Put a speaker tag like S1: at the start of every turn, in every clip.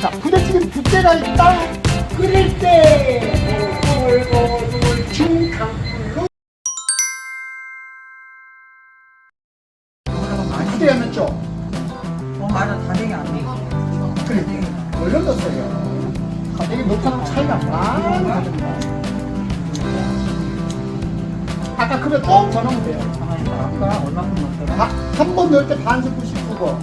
S1: 자, 부대찌개 두께가 있다. 끓일 때 골골골 중강불로 부대하면 좀
S2: 어 맞아 다대기 안 돼.
S1: 그래 얼른 넣었어요. 가격이 높은 차이가 많이 나거든요. 아까 좀더 넣으면 돼요.
S2: 아까 얼마큼 넣었더라?
S1: 한번 넣을 때 반 스푼씩 주고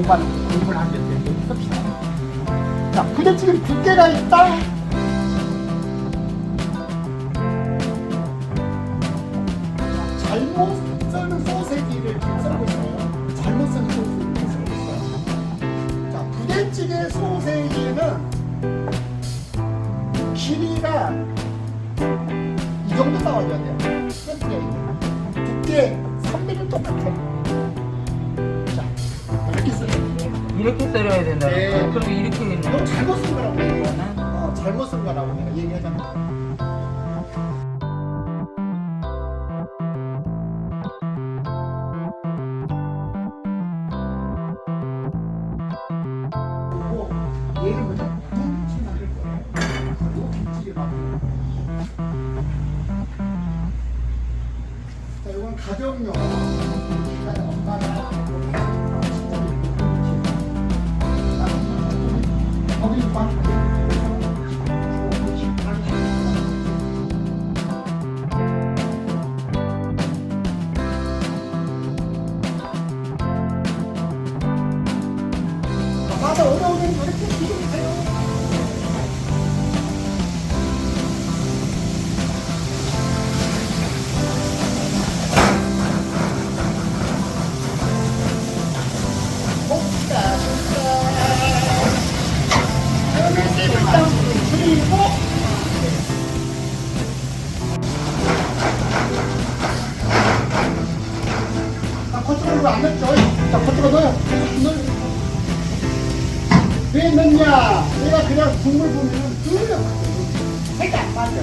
S1: 공부하는 공부를 돼. 여기 씁시다. 자, 부대찌개 두께가 있다. 잘못 썰는 소세지를 지금 썰고 있어요. 잘못 썰는 소세지를 썰고 있어요. 자, 부대찌개 소세지는 길이가 이 정도 나와줘야 돼요. 두께, 두께 3mm 똑같아. 이렇게
S2: 썰어야 된다.
S1: 네.
S2: 그럼 이렇게 있는
S1: 너 잘못 쓴 거라고.
S2: 거는
S1: 어, 잘못 쓴 거라고 내가 얘기하잖아. 그리고 얘를 먼저 뭉치 만들 거예요. 그리고 김치를 만들 거예요. 자, 이건 가정용. 엄마가 맞아 어려우면 이렇게 얘가 그냥 국물 보면 흐려. 색이 안 빠져.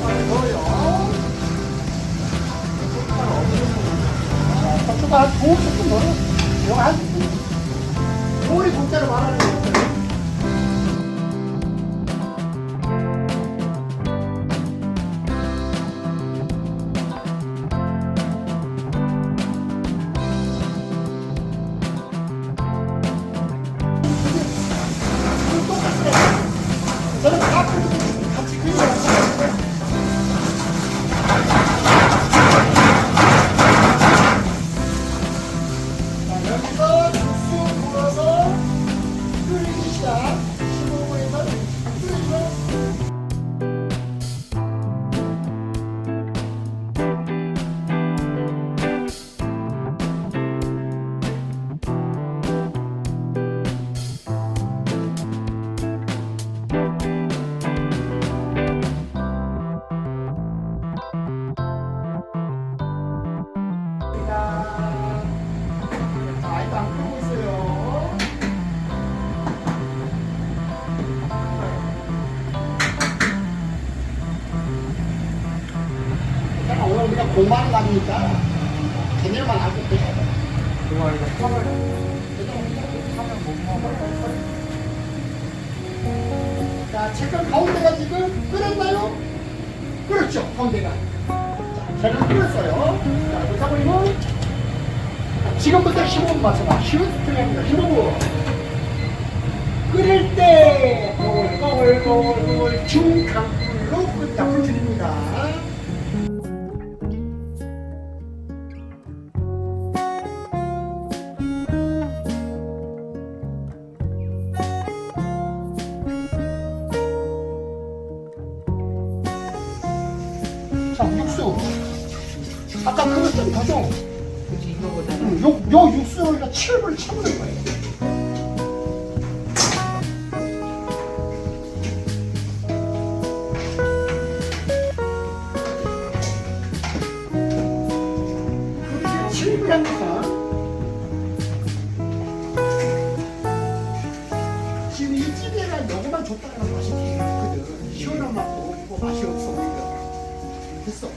S1: 자, 넣어요. 자, 고춧가루 한 5스푼 넣어요. 이거 한 스푼. 꼬리 국자로 말하는 거 공부하는 날이니까 개념만 알고 계셔야 돼.
S2: 그거 이거 컵을 하면 못 먹어.
S1: 자, 지금 가운데가 지금 끓었나요? 그렇죠, 가운데가. 자, 계란 끓었어요. 자, 보사모님은 지금부터 15분 맞춰봐. 15분 들어갑니다. 15분. 끓일 때 꼬글꼬글꼬글 중강불로 끓다 불 드립니다. 육수. 아까 그거 좀더 줘.
S2: 그치 이거보다는
S1: 응, 요, 요 육수를 우리가 7분을 채우는 거예요. 그렇게 7분 됐어.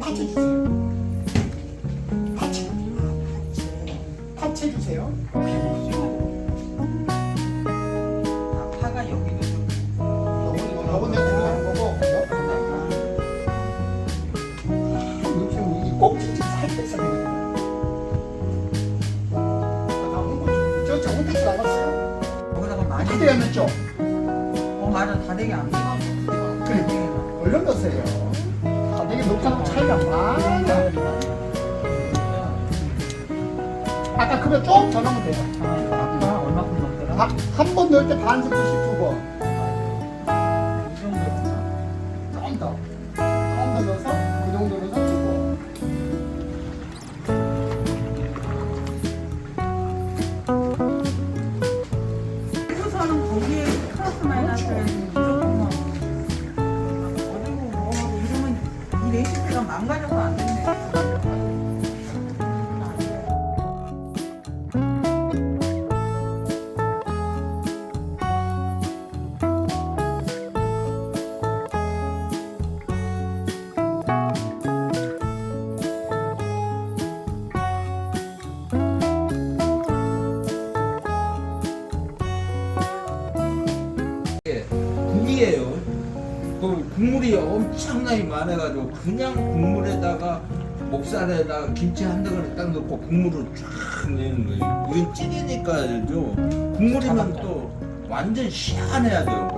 S1: 파채 주세
S2: 많이
S1: 그때 였죠
S2: 어 맞아 다대기 안 돼.
S1: 그래. 얼른 넣으세요. 아, 되게 녹차하고 차이가 많이. 아까 그거 더 넣으면 돼요.
S2: 아까 얼마큼 넣었더라?
S1: 한 번 넣을 때 반 스푼씩 두 번.
S3: 국이에요. 그 국물이 엄청나게 많아가지고 그냥 국물에다가 목살에다가 김치 한 덩어리 딱 넣고 국물을 쫙 내는 거예요. 이건 찌개니까 알죠. 국물이면 또 완전 시원해야 돼요.